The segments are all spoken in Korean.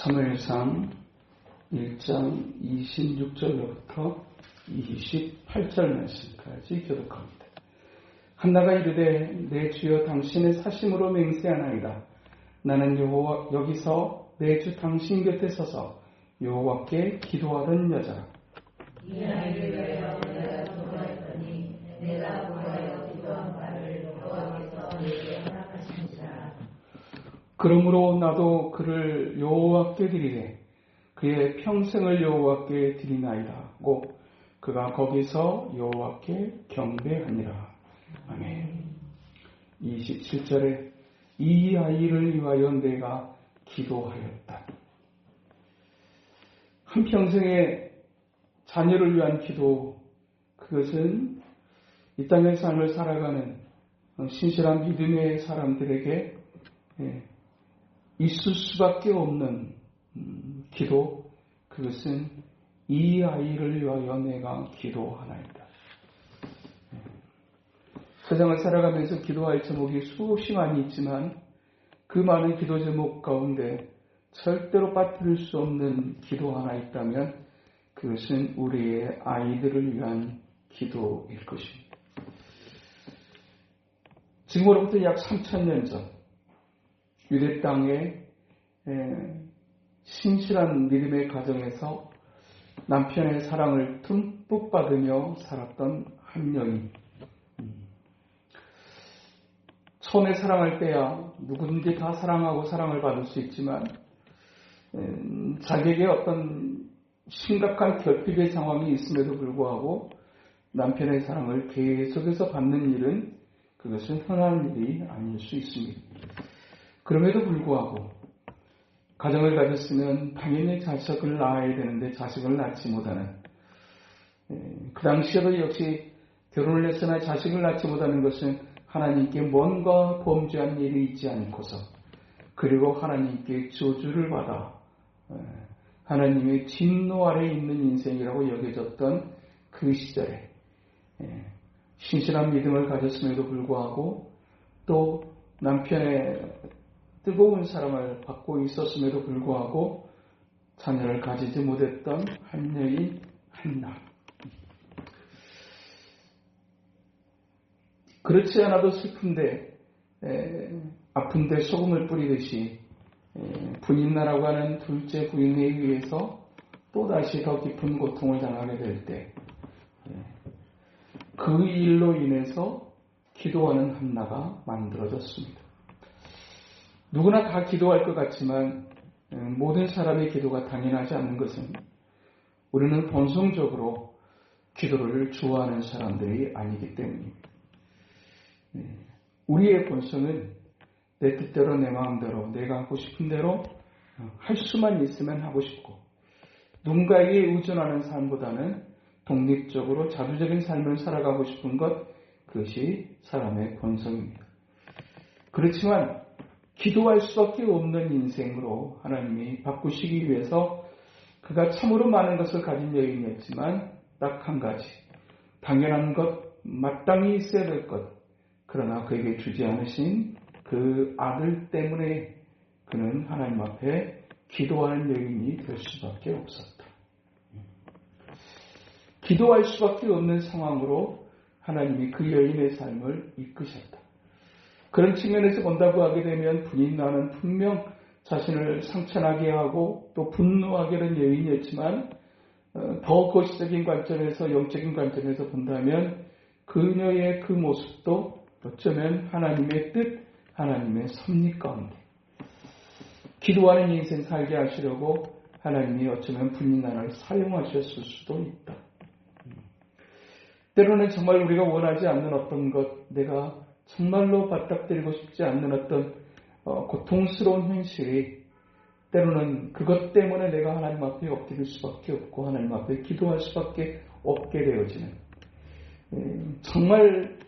3회상 1장 26절로부터 28절 말씀까지 교독합니다. 한나가 이르되 내 주여 당신의 사심으로 맹세하나이다. 나는 여호와 여기서 내 주 당신 곁에 서서 여호와께 기도하던 여자. 이 아이를 내가 기도하였더니 내가 구하여 기도한 바를 여호와께서 내게. 그러므로 나도 그를 여호와께 드리되 그의 평생을 여호와께 드리나이다고 그가 거기서 여호와께 경배하니라. 아멘. 27절에 이 아이를 위하여 내가 기도하였다. 한평생의 자녀를 위한 기도, 그것은 이 땅의 삶을 살아가는 신실한 믿음의 사람들에게 있을 수밖에 없는 기도, 그것은 이 아이를 위하여 내가 기도하나이다. 세상을 살아가면서 기도할 제목이 수없이 많이 있지만 그 많은 기도 제목 가운데 절대로 빠뜨릴 수 없는 기도 하나 있다면 그것은 우리의 아이들을 위한 기도일 것입니다. 지금으로부터 약 3천년 전 유대 땅에 신실한 믿음의 가정에서 남편의 사랑을 듬뿍 받으며 살았던 한 여인. 처음에 사랑할 때야 누구든지 다 사랑하고 사랑을 받을 수 있지만 자기에게 어떤 심각한 결핍의 상황이 있음에도 불구하고 남편의 사랑을 계속해서 받는 일은 그것은 흔한 일이 아닐 수 있습니다. 그럼에도 불구하고 가정을 가졌으면 당연히 자식을 낳아야 되는데 자식을 낳지 못하는 그 당시에도 역시 결혼을 했으나 자식을 낳지 못하는 것은 하나님께 뭔가 범죄한 일이 있지 않고서 그리고 하나님께 저주를 받아 하나님의 진노 아래 있는 인생이라고 여겨졌던 그 시절에 신실한 믿음을 가졌음에도 불구하고 또 남편의 뜨거운 사랑을 받고 있었음에도 불구하고 자녀를 가지지 못했던 한 여인 한나. 그렇지 않아도 슬픈데 에, 아픈데 소금을 뿌리듯이 에, 부인나라고 하는 둘째 부인에 의해서 또다시 더 깊은 고통을 당하게 될 때 그 일로 인해서 기도하는 한나가 만들어졌습니다. 누구나 다 기도할 것 같지만 모든 사람의 기도가 당연하지 않는 것은 우리는 본성적으로 기도를 좋아하는 사람들이 아니기 때문입니다. 우리의 본성은 내 뜻대로 내 마음대로 내가 하고 싶은 대로 할 수만 있으면 하고 싶고 누군가에게 의존하는 삶보다는 독립적으로 자주적인 삶을 살아가고 싶은 것 그것이 사람의 본성입니다. 그렇지만 기도할 수밖에 없는 인생으로 하나님이 바꾸시기 위해서 그가 참으로 많은 것을 가진 여인이었지만 딱 한 가지 당연한 것 마땅히 있어야 될 것 그러나 그에게 주지 않으신 그 아들 때문에 그는 하나님 앞에 기도하는 여인이 될 수밖에 없었다. 기도할 수밖에 없는 상황으로 하나님이 그 여인의 삶을 이끄셨다. 그런 측면에서 본다고 하게 되면 분인 나는 분명 자신을 상처나게 하고 또 분노하게 하는 여인이었지만 더 거시적인 관점에서 영적인 관점에서 본다면 그녀의 그 모습도 어쩌면 하나님의 뜻, 하나님의 섭리 가운데 기도하는 인생 살게 하시려고 하나님이 어쩌면 분인난을 사용하셨을 수도 있다. 때로는 정말 우리가 원하지 않는 어떤 것, 내가 정말로 맞닥뜨리고 싶지 않는 어떤 어, 고통스러운 현실이 때로는 그것 때문에 내가 하나님 앞에 엎드릴 수밖에 없고 하나님 앞에 기도할 수밖에 없게 되어지는. 정말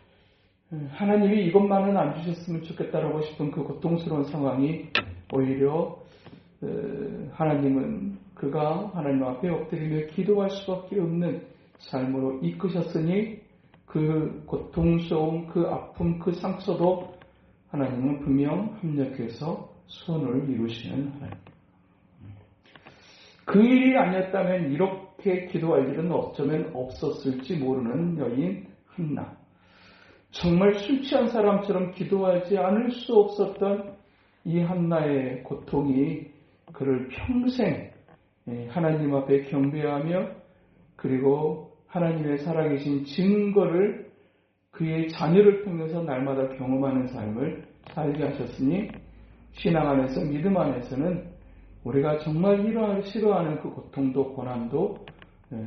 하나님이 이것만은 안 주셨으면 좋겠다라고 싶은 그 고통스러운 상황이 오히려 하나님은 그가 하나님 앞에 엎드리며 기도할 수밖에 없는 삶으로 이끄셨으니 그 고통스러운 그 아픔 그 상처도 하나님은 분명 합력해서 손을 이루시는 하나님. 그 일이 아니었다면 이렇게 기도할 일은 어쩌면 없었을지 모르는 여인 한나. 정말 술 취한 사람처럼 기도하지 않을 수 없었던 이 한나의 고통이 그를 평생 예, 하나님 앞에 경배하며 그리고 하나님의 살아계신 증거를 그의 자녀를 통해서 날마다 경험하는 삶을 살게 하셨으니 신앙 안에서 믿음 안에서는 우리가 정말 싫어하는 그 고통도 고난도 예,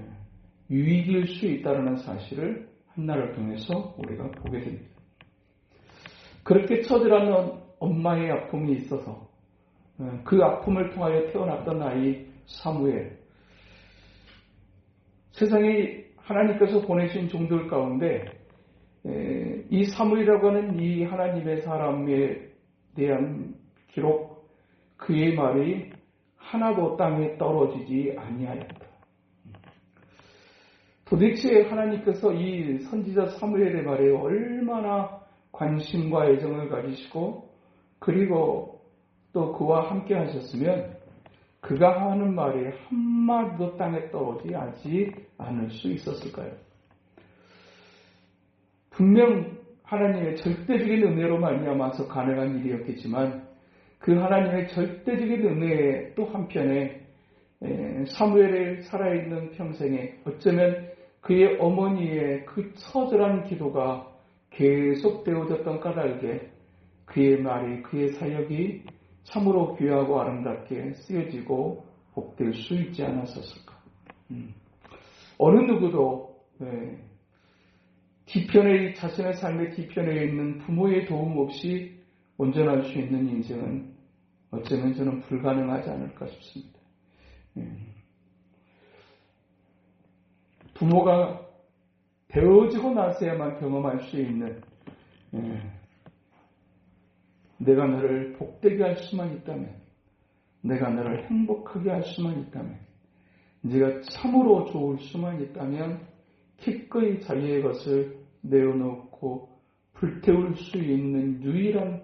유익일 수 있다는 사실을 한나를 통해서 우리가 보게 됩니다. 그렇게 처절한 엄마의 아픔이 있어서 예, 그 아픔을 통하여 태어났던 아이 사무엘 세상에 하나님께서 보내신 종들 가운데 예, 이 사무엘이라고 하는 이 하나님의 사람에 대한 기록 그의 말이 하나도 땅에 떨어지지 아니하였다. 도대체 하나님께서 이 선지자 사무엘의 말에 얼마나 관심과 애정을 가지시고 그리고 또 그와 함께 하셨으면 그가 하는 말이 한마디도 땅에 떨어지지 않을 수 있었을까요? 분명 하나님의 절대적인 은혜로 말미암아서 가능한 일이었겠지만 그 하나님의 절대적인 은혜에 또 한편에 사무엘의 살아있는 평생에 어쩌면 그의 어머니의 그 처절한 기도가 계속 되어졌던 까닭에 그의 말이 그의 사역이 참으로 귀하고 아름답게 쓰여지고 복될 수 있지 않았었을까. 음. 어느 누구도 네, 뒤편에 자신의 삶의 뒤편에 있는 부모의 도움 없이 온전할 수 있는 인생은 어쩌면 저는 불가능하지 않을까 싶습니다. 예. 부모가 되어지고 나서야만 경험할 수 있는 예. 내가 너를 복되게 할 수만 있다면 내가 너를 행복하게 할 수만 있다면 네가 참으로 좋을 수만 있다면 기꺼이 자기의 것을 내어놓고 불태울 수 있는 유일한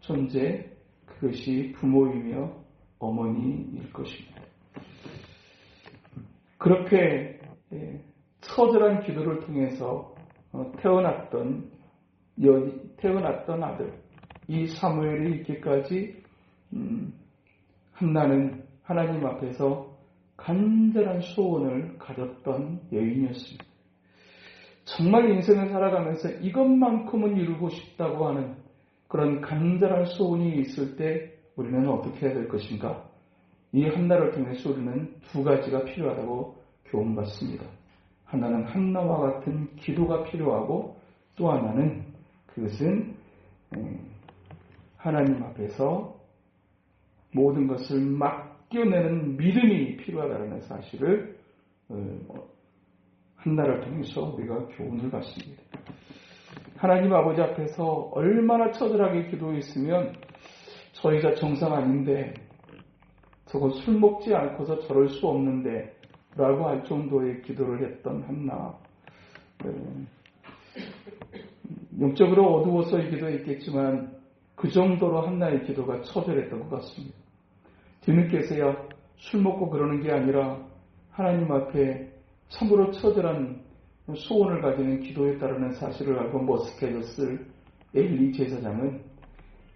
존재 그것이 부모이며 어머니일 것입니다. 그렇게 예, 처절한 기도를 통해서 어, 태어났던 태어났던 아들 이 사무엘이 있기까지 음, 한나는 하나님 앞에서 간절한 소원을 가졌던 여인이었습니다. 정말 인생을 살아가면서 이것만큼은 이루고 싶다고 하는 그런 간절한 소원이 있을 때 우리는 어떻게 해야 될 것인가? 이 한나를 통해서 우리는 두 가지가 필요하다고 교훈받습니다. 하나는 한나와 같은 기도가 필요하고 또 하나는 그것은 하나님 앞에서 모든 것을 맡겨내는 믿음이 필요하다는 사실을 어, 한나를 통해서 우리가 교훈을 받습니다. 하나님 아버지 앞에서 얼마나 처절하게 기도했으면 저희가 정상 아닌데 저거 술 먹지 않고서 저럴 수 없는데 라고 할 정도의 기도를 했던 한나 네. 영적으로 어두워서 기도했겠지만 그 정도로 한나의 기도가 처절했던 것 같습니다. 뒤늦게서야 술 먹고 그러는 게 아니라 하나님 앞에 참으로 처절한 소원을 가지는 기도에 따르는 사실을 알고 머쓱해졌을 엘리 제사장은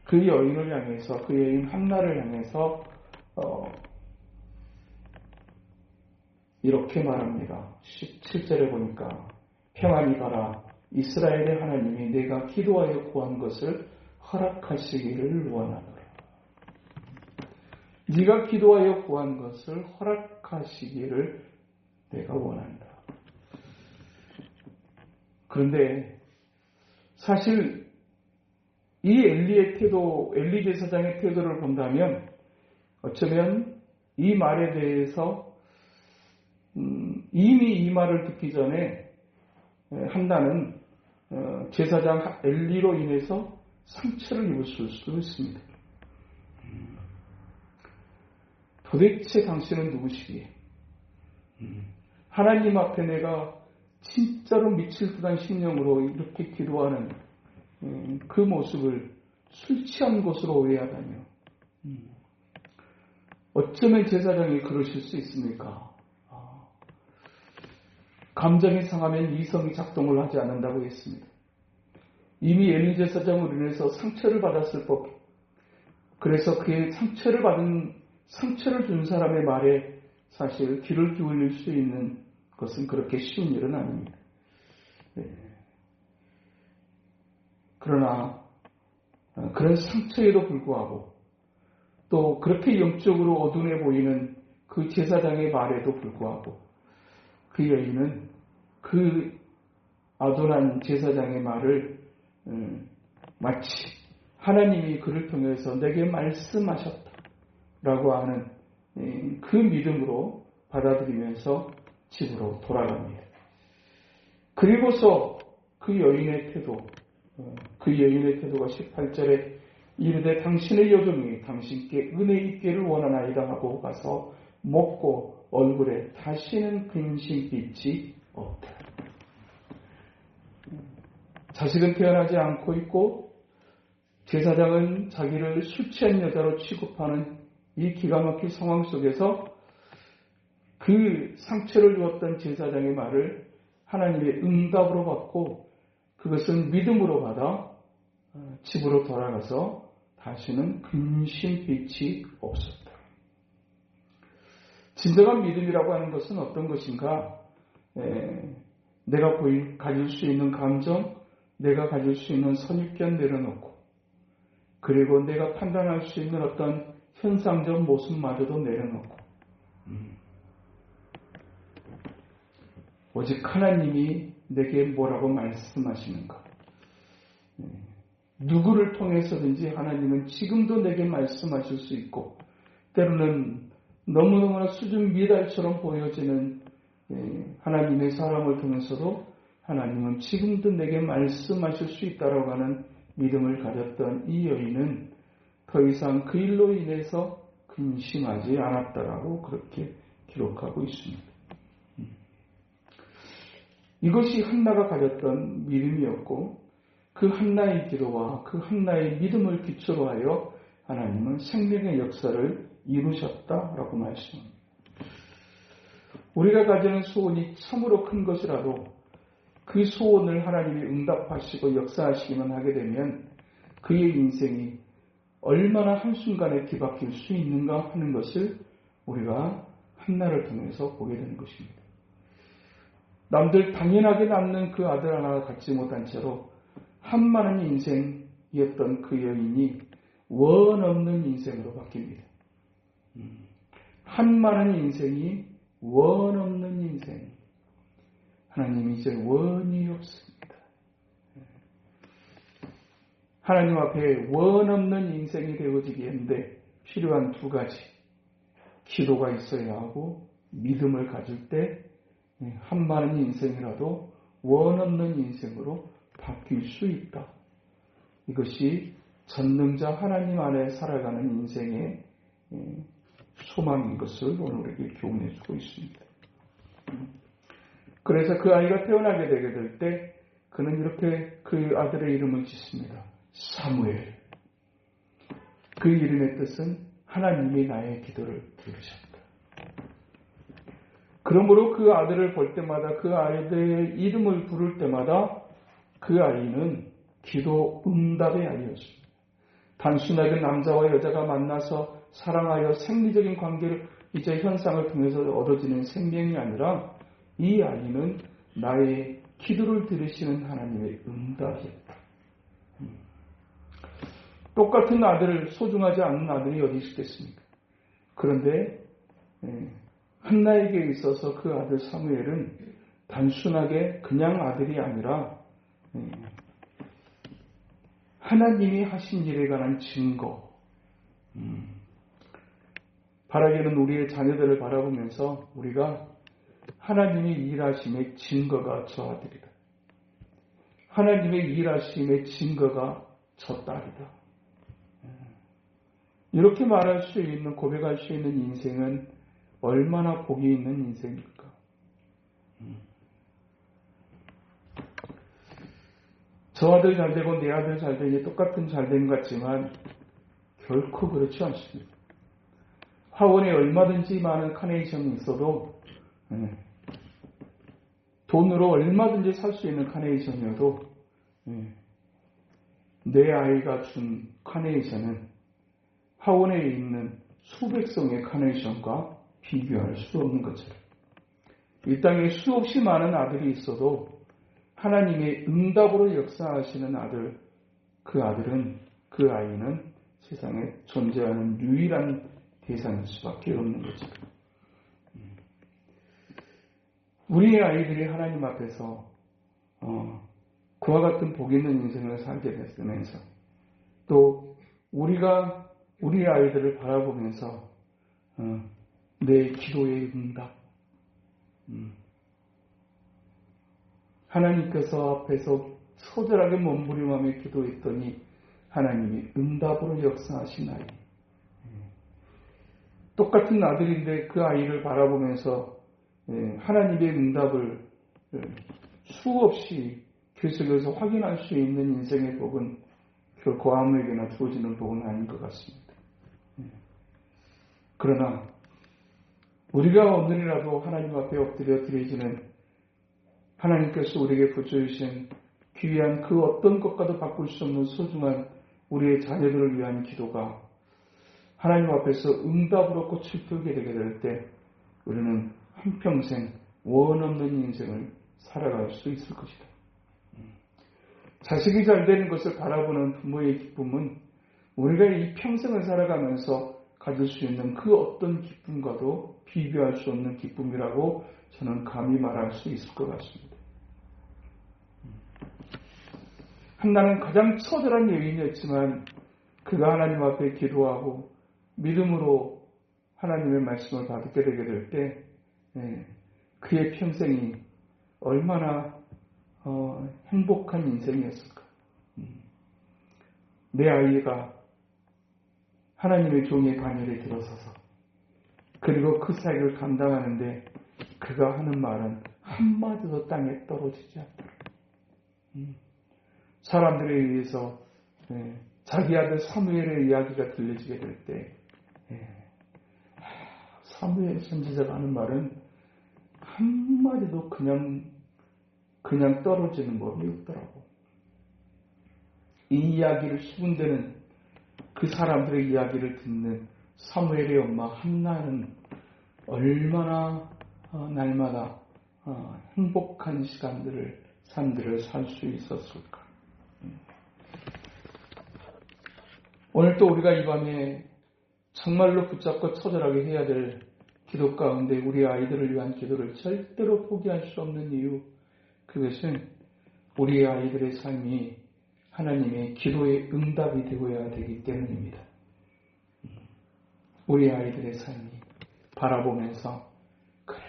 그 여인을 향해서 그 여인 한나를 향해서 어, 이렇게 말합니다. 17절에 보니까 평안히 가라 이스라엘의 하나님이 내가 기도하여 구한 것을 허락하시기를 원하노라. 네가 기도하여 구한 것을 허락하시기를 내가 원한다. 그런데 사실 이 엘리의 태도, 엘리 제사장의 태도를 본다면 어쩌면 이 말에 대해서 음, 이미 이 말을 듣기 전에 한다는 어, 제사장 엘리로 인해서 상처를 입었을 수도 있습니다. 음, 도대체 당신은 누구시기에? 음, 하나님 앞에 내가 진짜로 미칠 듯한 심령으로 이렇게 기도하는 음, 그 모습을 술 취한 것으로 오해하다며 어쩌면 제사장이 그러실 수 있습니까? 아, 감정이 상하면 이성이 작동을 하지 않는다고 했습니다. 이미 엘리 제 사장으로 인해서 상처를 받았을 법. 그래서 그의 상처를 받은 상처를 준 사람의 말에 사실 귀를 기울일 수 있는 것은 그렇게 쉬운 일은 아닙니다. 네. 그러나 어, 그런 상처에도 불구하고 또 그렇게 영적으로 어둠해 보이는 그 제사장의 말에도 불구하고 그 여인은 그 아도난 제사장의 말을 음, 마치 하나님이 그를 통해서 내게 말씀하셨다라고 하는 음, 그 믿음으로 받아들이면서 집으로 돌아갑니다. 그리고서 그 여인의 태도, 어, 그 여인의 태도가 18절에 이르되 당신의 여종이 당신께 은혜 있기를 원하나이다 하고 가서 먹고 얼굴에 다시는 근심빛이 없다. 자식은 태어나지 않고 있고 제사장은 자기를 술 취한 여자로 취급하는 이 기가 막힌 상황 속에서 그 상처를 주었던 제사장의 말을 하나님의 응답으로 받고 그것을 믿음으로 받아 어, 집으로 돌아가서 다시는 근심빛이 없었다. 진정한 믿음이라고 하는 것은 어떤 것인가? 에, 내가 보일, 가질 수 있는 감정, 내가 가질 수 있는 선입견 내려놓고, 그리고 내가 판단할 수 있는 어떤 현상적 모습마저도 내려놓고, 음. 오직 하나님이 내게 뭐라고 말씀하시는가? 네. 누구를 통해서든지 하나님은 지금도 내게 말씀하실 수 있고, 때로는 너무너무나 수준 미달처럼 보여지는 네, 하나님의 사람을 통해서도 하나님은 지금도 내게 말씀하실 수 있다라고 하는 믿음을 가졌던 이 여인은 더 이상 그 일로 인해서 근심하지 않았다라고 그렇게 기록하고 있습니다. 음. 이것이 한나가 가졌던 믿음이었고 그 한나의 기도와 그 한나의 믿음을 기초로 하여 하나님은 생명의 역사를 이루셨다라고 말씀합니다. 우리가 가지는 소원이 참으로 큰 것이라도 그 소원을 하나님이 응답하시고 역사하시기만 하게 되면 그의 인생이 얼마나 한순간에 뒤바뀔 수 있는가 하는 것을 우리가 한나를 통해서 보게 되는 것입니다. 남들 당연하게 낳는 그 아들 하나 갖지 못한 채로 한 많은 인생이었던 그 여인이 원 없는 인생으로 바뀝니다. 음. 한많은 인생이 원 없는 인생. 하나님 이제 원이 없습니다. 하나님 앞에 원 없는 인생이 되어지기에 필요한 두 가지. 기도가 있어야 하고 믿음을 가질 때 한많은 인생이라도 원 없는 인생으로 바뀔 수 있다. 이것이 전능자 하나님 안에 살아가는 인생의 소망인 것을 오늘 우리에게 교훈해 주고 있습니다. 그래서 그 아이가 태어나게 되게 될 때 그는 이렇게 그 아들의 이름을 짓습니다. 사무엘. 그 이름의 뜻은 하나님이 나의 기도를 들으셨다. 그러므로 그 아들을 볼 때마다 그 아이들의 이름을 부를 때마다 그 아이는 기도 응답의 아이였습니다. 단순하게 남자와 여자가 만나서 사랑하여 생리적인 관계를 이제 현상을 통해서 얻어지는 생명이 아니라 이 아이는 나의 기도를 들으시는 하나님의 응답이었다. 음. 똑같은 아들을 소중하지 않는 아들이 어디 있겠습니까? 그런데 예, 한나에게 있어서 그 아들 사무엘은 단순하게 그냥 아들이 아니라 예, 하나님이 하신 일에 관한 증거. 음. 바라기는 우리의 자녀들을 바라보면서 우리가 하나님의 일하심의 증거가 저 아들이다. 하나님의 일하심의 증거가 저 딸이다. 이렇게 말할 수 있는, 고백할 수 있는 인생은 얼마나 복이 있는 인생일까? 저 아들 잘 되고 내 아들 잘 되니 똑같은 잘된 것 같지만 결코 그렇지 않습니다. 화원에 얼마든지 많은 카네이션이 있어도 예, 돈으로 얼마든지 살 수 있는 카네이션이어도 예, 내 아이가 준 카네이션은 화원에 있는 수백 성의 카네이션과 비교할 수 없는 것처럼 이 땅에 수없이 많은 아들이 있어도 하나님의 응답으로 역사하시는 아들, 그 아들은, 그 아이는 세상에 존재하는 유일한 대상일 수밖에 없는 거죠. 우리의 아이들이 하나님 앞에서 어, 그와 같은 복 있는 인생을 살게 됐으면서 또 우리가 우리 아이들을 바라보면서 어, 내 기도의 응답. 음, 하나님께서 앞에서 소절하게 몸부림하며 기도했더니 하나님이 응답으로 역사하신 아이. 똑같은 아들인데 그 아이를 바라보면서 예, 하나님의 응답을 예, 수없이 계속해서 확인할 수 있는 인생의 복은 결코 아무에게나 주어지는 복은 아닌 것 같습니다. 예. 그러나 우리가 오늘이라도 하나님 앞에 엎드려 드려지는 하나님께서 우리에게 붙여주신 귀한 그 어떤 것과도 바꿀 수 없는 소중한 우리의 자녀들을 위한 기도가 하나님 앞에서 응답으로 꽃을 피우게 되게 될 때 우리는 한평생 원 없는 인생을 살아갈 수 있을 것이다. 자식이 잘 되는 것을 바라보는 부모의 기쁨은 우리가 이 평생을 살아가면서 가질 수 있는 그 어떤 기쁨과도 비교할 수 없는 기쁨이라고 저는 감히 말할 수 있을 것 같습니다. 한나는 가장 처절한 여인이었지만 그가 하나님 앞에 기도하고 믿음으로 하나님의 말씀을 받게 되게 될때 예, 그의 평생이 얼마나 어, 행복한 인생이었을까. 음. 내 아이가 하나님의 종의 관여에 들어서서 그리고 그 사역을 감당하는데 그가 하는 말은 한마디도 땅에 떨어지지 않더라. 음. 사람들에 의해서 예, 자기 아들 사무엘의 이야기가 들려지게 될 때, 예, 사무엘 선지자가 하는 말은 한마디도 그냥, 그냥 떨어지는 법이 없더라고. 이 이야기를 수군대는 그 사람들의 이야기를 듣는 사무엘의 엄마 한나는 얼마나 어, 날마다 어, 행복한 시간들을, 삶들을 살 수 있었을까. 오늘 또 우리가 이 밤에 정말로 붙잡고 처절하게 해야 될 기도 가운데 우리 아이들을 위한 기도를 절대로 포기할 수 없는 이유, 그것은 우리 아이들의 삶이 하나님의 기도의 응답이 되어야 되기 때문입니다. 우리 아이들의 삶이 바라보면서, 그래,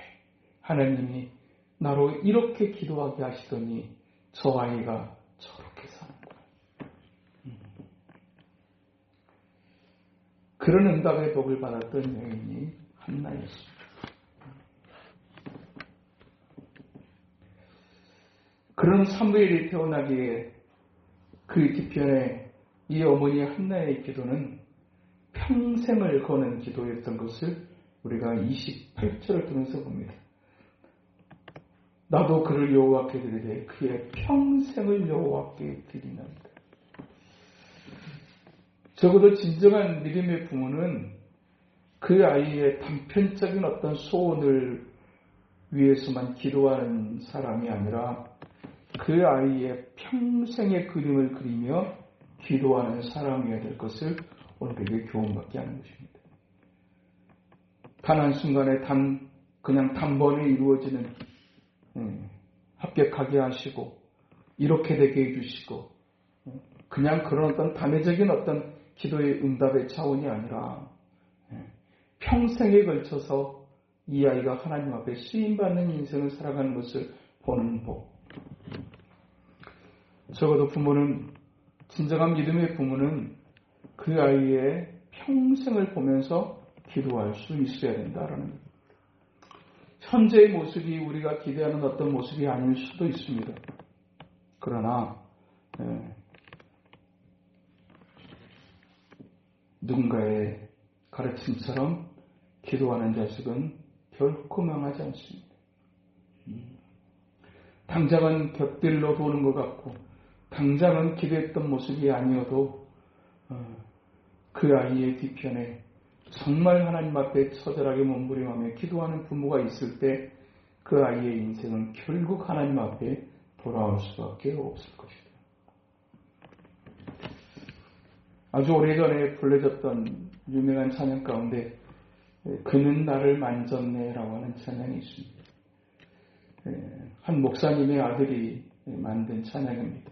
하나님이 나로 이렇게 기도하게 하시더니 저 아이가 저렇게 사는구나. 그런 응답의 복을 받았던 여인이 한나였습니다. 그런 사무엘이 태어나기에 그 뒤편에 이 어머니 한나의 기도는 평생을 거는 기도였던 것을 우리가 28절을 통해서 봅니다. 나도 그를 여호와께 드리되 그의 평생을 여호와께 드리나이다. 적어도 진정한 믿음의 부모는 그 아이의 단편적인 어떤 소원을 위해서만 기도하는 사람이 아니라 그 아이의 평생의 그림을 그리며 기도하는 사람이어야 될 것을 오늘에게 교훈받게 하는 것입니다. 단 한순간에 단, 그냥 단번에 이루어지는, 음, 합격하게 하시고, 이렇게 되게 해주시고, 음, 그냥 그런 어떤 단회적인 어떤 기도의 응답의 차원이 아니라, 음, 평생에 걸쳐서 이 아이가 하나님 앞에 쓰임받는 인생을 살아가는 것을 보는 복. 적어도 부모는, 진정한 믿음의 부모는 그 아이의 평생을 보면서 기도할 수 있어야 된다라는 현재의 모습이 우리가 기대하는 어떤 모습이 아닐 수도 있습니다. 그러나 예, 누군가의 가르침처럼 기도하는 자식은 결코 망하지 않습니다. 음. 당장은 곁들로 도는 것 같고 당장은 기대했던 모습이 아니어도 어, 그 아이의 뒤편에 정말 하나님 앞에 처절하게 몸부림하며 기도하는 부모가 있을 때 그 아이의 인생은 결국 하나님 앞에 돌아올 수밖에 없을 것이다. 아주 오래전에 불려졌던 유명한 찬양 가운데 그는 나를 만졌네라고 하는 찬양이 있습니다. 한 목사님의 아들이 만든 찬양입니다.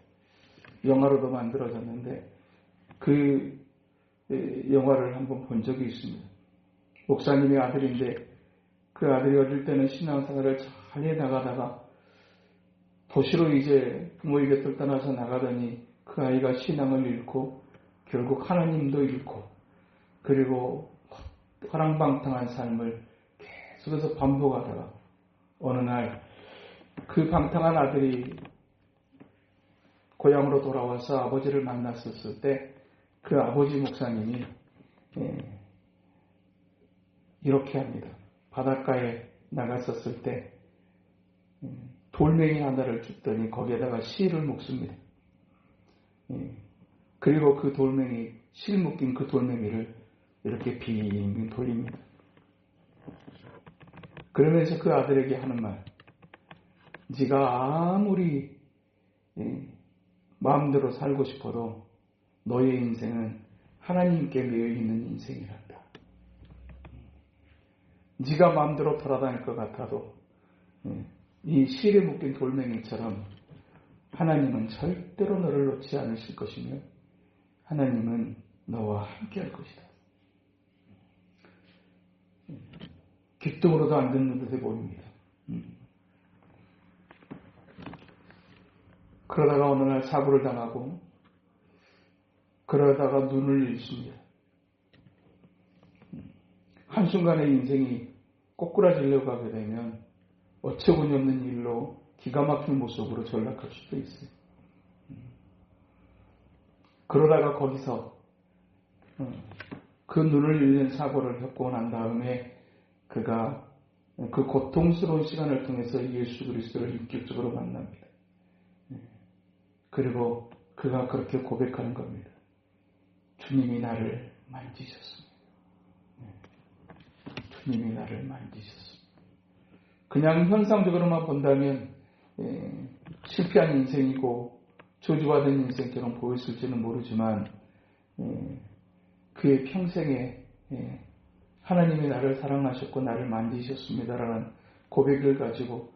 영화로도 만들어졌는데 그 영화를 한번 본 적이 있습니다. 목사님의 아들인데 그 아들이 어릴 때는 신앙생활을 잘 해 나가다가 도시로 이제 부모의 곁을 떠나서 나가더니 그 아이가 신앙을 잃고 결국 하나님도 잃고 그리고 화랑방탕한 삶을 계속해서 반복하다가 어느 날 그 방탕한 아들이 고향으로 돌아와서 아버지를 만났었을 때 그 아버지 목사님이 예, 이렇게 합니다. 바닷가에 나갔었을 때 음, 돌멩이 하나를 줬더니 거기에다가 실을 묶습니다. 예, 그리고 그 돌멩이 실 묶인 그 돌멩이를 이렇게 빙 돌립니다. 그러면서 그 아들에게 하는 말, 네가 아무리 예, 마음대로 살고 싶어도 너의 인생은 하나님께 매여 있는 인생이란다. 네가 마음대로 돌아다닐 것 같아도 예, 이 실에 묶인 돌멩이처럼 하나님은 절대로 너를 놓지 않으실 것이며 하나님은 너와 함께 할 것이다. 귓등으로도 안 듣는 듯해 보입니다. 음. 그러다가 어느 날 사고를 당하고 그러다가 눈을 잃습니다. 한순간에 인생이 꼬꾸라지려고 하게 되면 어처구니 없는 일로 기가 막힌 모습으로 전락할 수도 있어요. 그러다가 거기서 어, 그 눈을 잃는 사고를 겪고 난 다음에 그가 그 고통스러운 시간을 통해서 예수 그리스도를 인격적으로 만납니다. 그리고 그가 그렇게 고백하는 겁니다. 주님이 나를 만지셨습니다. 주님이 나를 만지셨습니다. 그냥 현상적으로만 본다면 예, 실패한 인생이고 저주받은 인생처럼 보였을지는 모르지만 예, 그의 평생에 예, 하나님이 나를 사랑하셨고 나를 만지셨습니다라는 고백을 가지고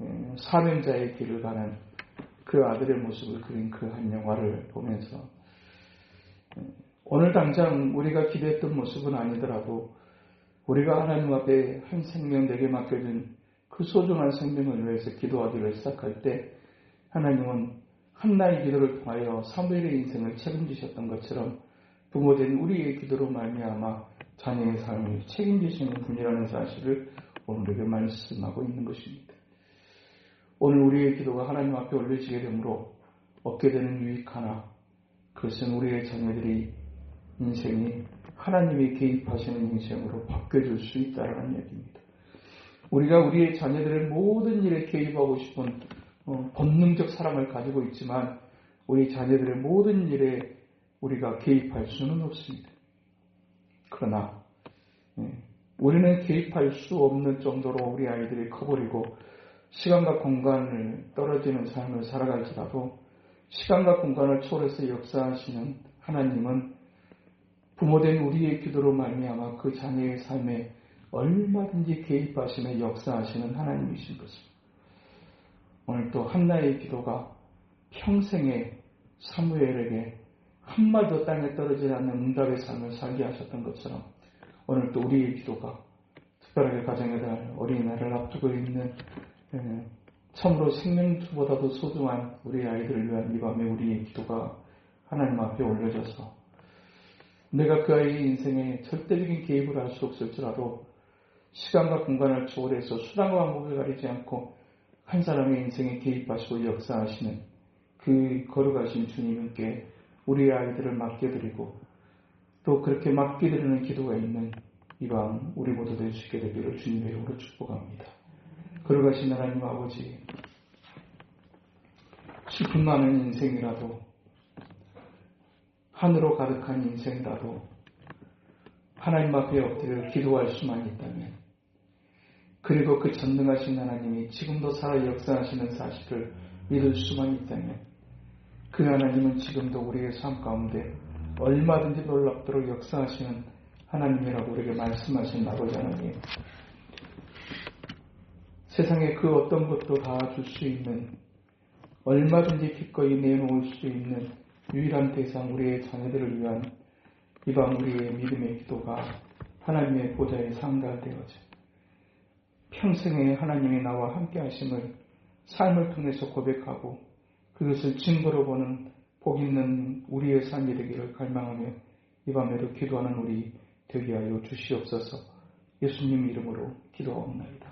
예, 사명자의 길을 가는 그 아들의 모습을 그린 그 한 영화를 보면서 예, 오늘 당장 우리가 기대했던 모습은 아니더라도 우리가 하나님 앞에 한 생명 내게 맡겨진 그 소중한 생명을 위해서 기도하기를 시작할 때 하나님은 한나의 기도를 통하여 사무엘의 인생을 책임지셨던 것처럼 부모된 우리의 기도로 말미암아 자녀의 삶을 책임지시는 분이라는 사실을 오늘에게 말씀하고 있는 것입니다. 오늘 우리의 기도가 하나님 앞에 올려지게 되므로 얻게 되는 유익 하나 그것은 우리의 자녀들이 인생이 하나님이 개입하시는 인생으로 바뀌어질 수 있다는 얘기입니다. 우리가 우리의 자녀들의 모든 일에 개입하고 싶은 어, 본능적 사랑을 가지고 있지만 우리 자녀들의 모든 일에 우리가 개입할 수는 없습니다. 그러나 예, 우리는 개입할 수 없는 정도로 우리 아이들이 커버리고 시간과 공간을 떨어지는 삶을 살아갈지라도 시간과 공간을 초월해서 역사하시는 하나님은 부모된 우리의 기도로 말미암아 그 자녀의 삶에 얼마든지 개입하시며 역사하시는 하나님이신 것입니다. 오늘 또 한나의 기도가 평생에 사무엘에게 한마디도 땅에 떨어지지 않는 응답의 삶을 살게 하셨던 것처럼 오늘 또 우리의 기도가 특별하게 가정의 달 어린이날을 앞두고 있는 예, 참으로 생명보다도 소중한 우리 아이들을 위한 이 밤에 우리의 기도가 하나님 앞에 올려져서 내가 그 아이의 인생에 절대적인 개입을 할 수 없을지라도 시간과 공간을 초월해서 수단과 방법을 가리지 않고 한 사람의 인생에 개입하시고 역사하시는 그 거룩하신 주님께 우리 아이들을 맡겨드리고 또 그렇게 맡겨드리는 기도가 있는 이방 우리 모두 될 수 있게 되기를 주님의 이름으로 축복합니다. 걸어가신 하나님 아버지 슬픔 많은 인생이라도 하늘로 가득한 인생이라도 하나님 앞에 엎드려 기도할 수만 있다면 그리고 그 전능하신 하나님이 지금도 살아 역사하시는 사실을 믿을 수만 있다면 그 하나님은 지금도 우리의 삶 가운데 얼마든지 놀랍도록 역사하시는 하나님이라고 우리에게 말씀하신 아버지 하나님. 세상에 그 어떤 것도 다 줄 수 있는 얼마든지 기꺼이 내놓을 수 있는 유일한 대상 우리의 자녀들을 위한 이방 우리의 믿음의 기도가 하나님의 보좌에 상달되어져 평생에 하나님이 나와 함께 하심을 삶을 통해서 고백하고 그것을 증거로 보는 복 있는 우리의 삶이 되기를 갈망하며 이 밤에도 기도하는 우리 되게 하여 주시옵소서 예수님 이름으로 기도하옵나이다.